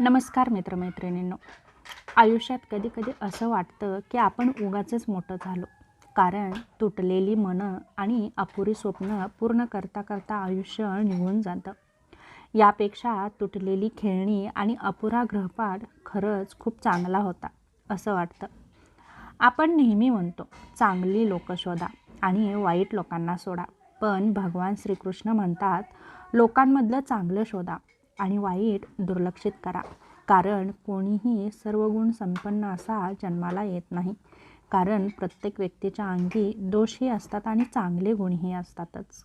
नमस्कार मित्रमैत्रिणींनो. आयुष्यात कधी कधी असं वाटतं की आपण उगाचंच मोठं झालो. कारण तुटलेली मनं आणि अपुरी स्वप्न पूर्ण करता करता आयुष्य निघून जातं. यापेक्षा तुटलेली खेळणी आणि अपुरा ग्रहपाठ खरंच खूप चांगला होता असं वाटतं. आपण नेहमी म्हणतो चांगली लोक शोधा आणि वाईट लोकांना सोडा. पण भगवान श्रीकृष्ण म्हणतात लोकांमधलं चांगलं शोधा. आणि वाईट दुर्लक्षित करा. कारण कोणीही सर्व गुण संपन्न असा जन्माला येत नाही. कारण प्रत्येक व्यक्तीच्या अंगी दोषही असतात आणि चांगले गुणही असतातच.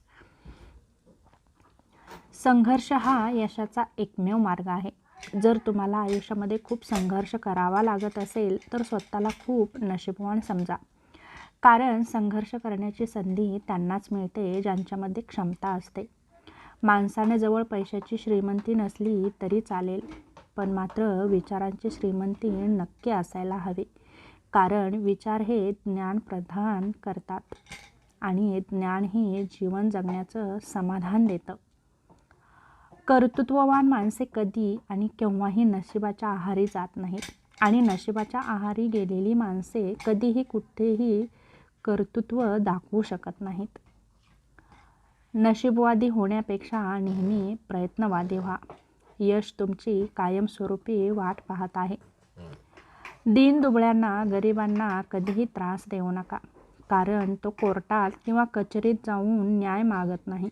संघर्ष हा यशाचा एकमेव मार्ग आहे. जर तुम्हाला आयुष्यामध्ये खूप संघर्ष करावा लागत असेल तर स्वतःला खूप नशीबवान समजा. कारण संघर्ष करण्याची संधी त्यांनाच मिळते ज्यांच्यामध्ये क्षमता असते. माणसाने जवळ पैशाची श्रीमंती नसली तरी चालेल पण मात्र विचारांची श्रीमंती नक्की असायला हवी. कारण विचार हे ज्ञान प्रदान करतात आणि ज्ञान हे जीवन जगण्याचं समाधान देतं. कर्तृत्ववान माणसे कधी आणि केव्हाही नशिबाच्या आहारी जात नाहीत आणि नशिबाच्या आहारी गेलेली माणसे कधीही कुठेही कर्तृत्व दाखवू शकत नाहीत. नशीबवादी होण्यापेक्षा नेहमी प्रयत्नवादी व्हा. यश तुमची कायमस्वरूपी वाट पाहत आहे. दीनदुबळ्यांना गरिबांना कधीही त्रास देऊ नका. कारण तो कोर्टात किंवा कचेरीत जाऊन न्याय मागत नाही.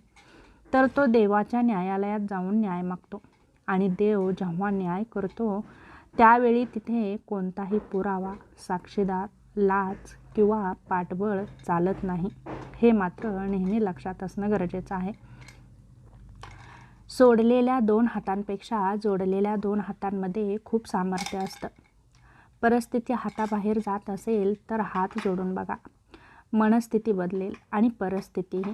तर तो देवाच्या न्यायालयात जाऊन न्याय मागतो. आणि देव जेव्हा न्याय करतो त्यावेळी तिथे कोणताही पुरावा साक्षीदार लाच किंवा पाठबळ चालत नाही हे मात्र नेहमी लक्षात असणं गरजेचं आहे. सोडलेल्या दोन हातांपेक्षा जोडलेल्या दोन हातांमध्ये खूप सामर्थ्य असतं. परिस्थिती हाताबाहेर जात असेल तर हात जोडून बघा. मनस्थिती बदलेल आणि परिस्थितीही.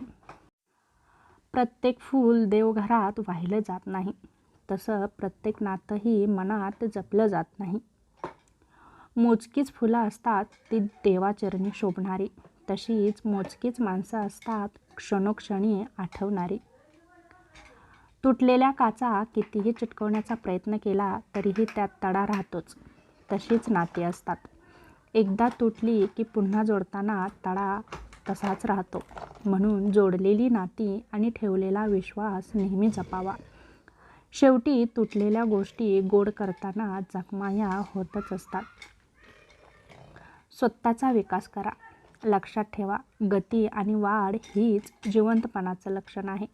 प्रत्येक फूल देवघरात वाहिलं जात नाही. तसं प्रत्येक नातंही मनात जपलं जात नाही. मोजकीच फुलं असतात ती देवाचरणी शोभणारी. तशीच मोजकीच माणसं असतात क्षणोक्षणी आठवणारी. तुटलेल्या काचा कितीही चिटकवण्याचा प्रयत्न केला तरीही त्यात तडा राहतोच. तशीच नाती असतात. एकदा तुटली की पुन्हा जोडताना तडा तसाच राहतो. म्हणून जोडलेली नाती आणि ठेवलेला विश्वास नेहमी जपावा. शेवटी तुटलेल्या गोष्टी गोड करताना जखमाया होतच असतात. स्वतःचा विकास करा. लक्षात ठेवा गती आणि वाढ हीच जिवंतपणाचं लक्षण आहे.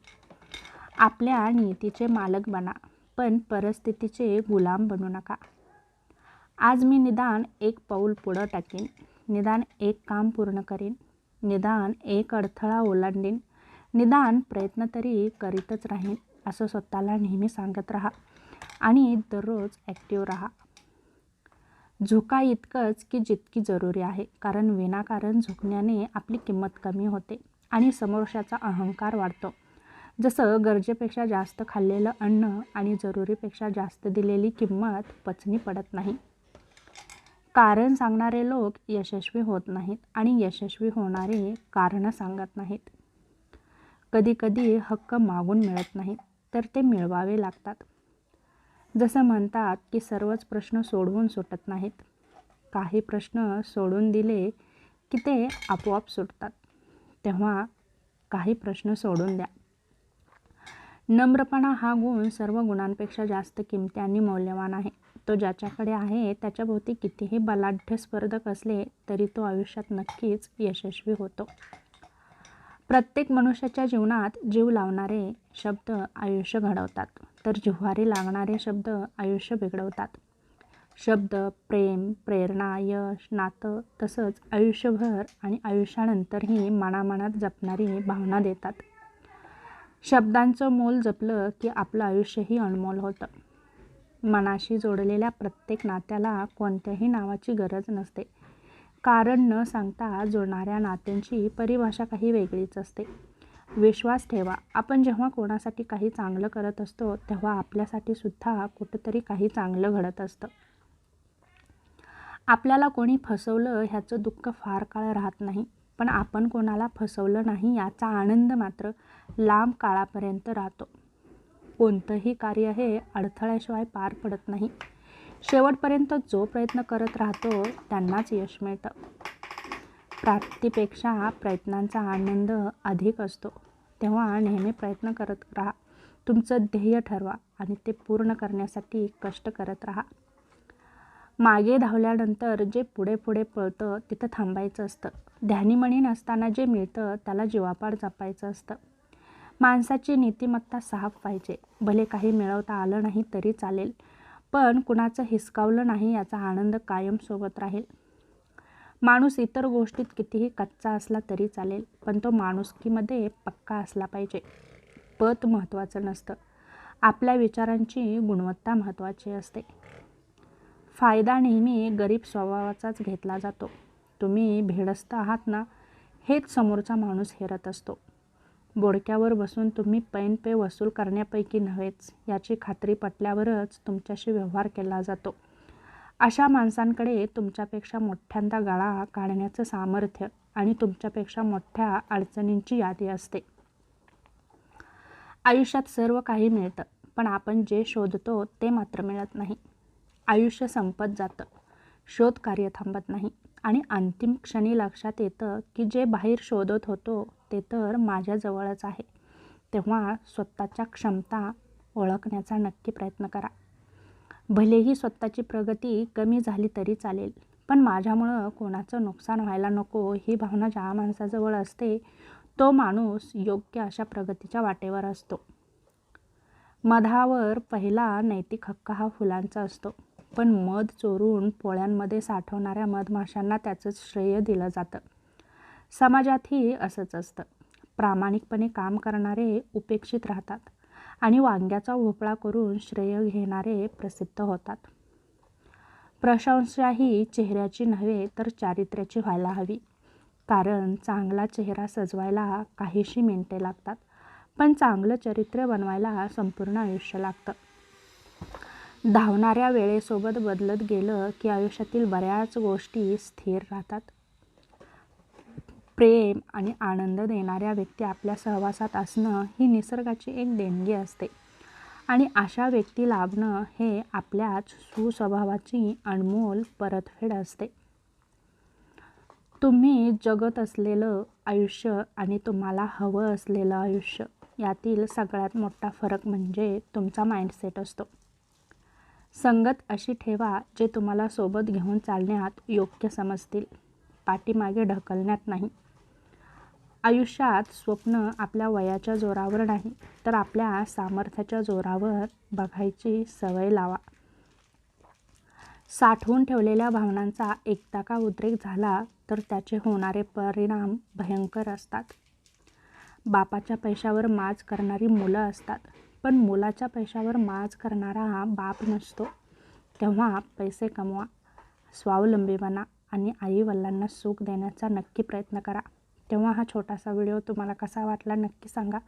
आपल्या नीतीचे मालक बना पण परिस्थितीचे गुलाम बनू नका. आज मी निदान एक पाऊल पुढं टाकेन. निदान एक काम पूर्ण करीन. निदान एक अडथळा ओलांडीन. निदान प्रयत्न तरी करीतच राहीन असं स्वतःला नेहमी सांगत राहा. आणि दररोज ॲक्टिव्ह राहा. झोका इतकंच की जितकी जरुरी आहे. कारण विनाकारण झुकण्याने आपली किंमत कमी होते आणि समोरच्याचा अहंकार वाढतो. जसं गरजेपेक्षा जास्त खाल्लेलं अन्न आणि जरुरीपेक्षा जास्त दिलेली किंमत पचनी पडत नाही. कारण सांगणारे लोक यशस्वी होत नाहीत आणि यशस्वी होणारे कारणं सांगत नाहीत. कधीकधी हक्क मागून मिळत नाहीत तर ते मिळवावे लागतात. जसं म्हणतात की सर्वच प्रश्न सोडवून सुटत नाहीत. काही प्रश्न सोडून दिले की ते आपोआप सुटतात. तेव्हा काही प्रश्न सोडून द्या. नम्रपणा हा गुण सर्व गुणांपेक्षा जास्त किमती आणि मौल्यवान आहे. तो ज्याच्याकडे आहे त्याच्याभोवती कितीही बलाढ्य स्पर्धक असले तरी तो आयुष्यात नक्कीच यशस्वी होतो. प्रत्येक मनुष्याच्या जीवनात जीव लावणारे शब्द आयुष्य घडवतात. तर जिव्हारी लागणारे शब्द आयुष्य बिघडवतात. शब्द प्रेम प्रेरणा यश नातं तसंच आयुष्यभर आणि आयुष्यानंतरही मनामनात जपणारी भावना देतात. शब्दांचं मोल जपलं की आपलं आयुष्यही अनमोल होतं. मनाशी जोडलेल्या प्रत्येक नात्याला कोणत्याही नावाची गरज नसते. कारण न सांगता जोडणाऱ्या नात्यांची परिभाषा काही वेगळीच असते. विश्वास ठेवा. आपण जेव्हा कोणासाठी काही चांगलं करत असतो तेव्हा आपल्यासाठी सुद्धा कुठंतरी काही चांगलं घडत असतं. आपल्याला कोणी फसवलं ह्याचं दुःख फार काळ राहत नाही. पण आपण कोणाला फसवलं नाही याचा आनंद मात्र लांब काळापर्यंत राहतो. कोणतंही कार्य हे अडथळ्याशिवाय पार पडत नाही. शेवटपर्यंत जो प्रयत्न करत राहतो त्यांनाच यश मिळतं. प्राप्तीपेक्षा प्रयत्नांचा आनंद अधिक असतो. तेव्हा नेहमी प्रयत्न करत राहा. तुमचं ध्येय ठरवा आणि ते पूर्ण करण्यासाठी कष्ट करत राहा. मागे धावल्यानंतर जे पुढे पुढे पळतं तिथं थांबायचं असतं. ध्यानीमणी नसताना जे मिळतं त्याला जीवापाड जपायचं असतं. माणसाची नीतिमत्ता साफ पाहिजे. भले काही मिळवता आलं नाही तरी चालेल. पण कुणाचं हिसकावलं नाही याचा आनंद कायम सोबत राहील. माणूस इतर गोष्टीत कितीही कच्चा असला तरी चालेल पण तो माणुसकीमध्ये पक्का असला पाहिजे. पत महत्त्वाचं नसतं. आपल्या विचारांची गुणवत्ता महत्त्वाची असते. फायदा नेहमी गरीब स्वभावाचाच घेतला जातो. तुम्ही भेडस्त आहात ना हेच समोरचा माणूस हेरत असतो. बोडक्यावर बसून तुम्ही पैन पे वसूल करण्यापैकी नव्हेच याची खात्री पटल्यावरच तुमच्याशी व्यवहार केला जातो. अशा माणसांकडे तुमच्यापेक्षा मोठ्यांदा गळा काढण्याचं सामर्थ्य आणि तुमच्यापेक्षा मोठ्या अडचणींची यादी असते. आयुष्यात सर्व काही मिळतं पण आपण जे शोधतो ते मात्र मिळत नाही. आयुष्य संपत जातं शोध कार्य थांबत नाही आणि अंतिम क्षणी लक्षात येतं की जे बाहेर शोधत होतो ते तर माझ्याजवळच आहे. तेव्हा स्वतःच्या क्षमता ओळखण्याचा नक्की प्रयत्न करा. भलेही स्वतःची प्रगती कमी झाली तरी चालेल पण माझ्यामुळं कोणाचं नुकसान व्हायला नको ही भावना ज्या माणसाजवळ असते तो माणूस योग्य अशा प्रगतीच्या वाटेवर असतो. मधावर पहिला नैतिक हक्क हा फुलांचा असतो पण मध चोरून पोळ्यांमध्ये साठवणाऱ्या मधमाशांना त्याचंच श्रेय दिलं जातं. समाजातही असंच असतं. प्रामाणिकपणे काम करणारे उपेक्षित राहतात. आणि वांग्याचा भोपळा करून श्रेय घेणारे प्रसिद्ध होतात. प्रशंसा ही चेहऱ्याची नव्हे तर चारित्र्याची व्हायला हवी. कारण चांगला चेहरा सजवायला काहीशी मिनटे लागतात पण चांगलं चरित्र बनवायला संपूर्ण आयुष्य लागतं. धावणाऱ्या वेळेसोबत बदलत गेलं की आयुष्यातील बऱ्याच गोष्टी स्थिर राहतात. प्रेम आणि आनंद देणाऱ्या व्यक्ती आपल्या सहवासात असणं ही निसर्गाची एक देणगी असते. आणि अशा व्यक्ती लाभणं हे आपल्याच सुस्वभावाची अनमोल परतफेड असते. तुम्ही जगत असलेलं आयुष्य आणि तुम्हाला हवं असलेलं आयुष्य यातील सगळ्यात मोठा फरक म्हणजे तुमचा माइंडसेट असतो. संगत अशी ठेवा जे तुम्हाला सोबत घेऊन चालण्यात योग्य समजतील. पाठीमागे ढकलण्यात नाही. आयुष्यात स्वप्न आपल्या वयाच्या जोरावर नाही तर आपल्या सामर्थ्याच्या जोरावर बघायची सवय लावा. साठवून ठेवलेल्या भावनांचा एकदा का उद्रेक झाला तर त्याचे होणारे परिणाम भयंकर असतात. बापाच्या पैशावर माज करणारी मुलं असतात पण मुलाच्या पैशावर माज करणारा हा बाप नसतो. तेव्हा पैसे कमवा स्वावलंबी बना आणि आईवडिलांना सुख देण्याचा नक्की प्रयत्न करा. तेव्हा हा छोटासा व्हिडिओ तुम्हाला कसा वाटला नक्की सांगा.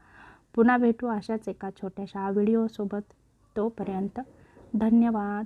पुन्हा भेटू अशाच एका छोट्याशा व्हिडिओसोबत. तोपर्यंत धन्यवाद.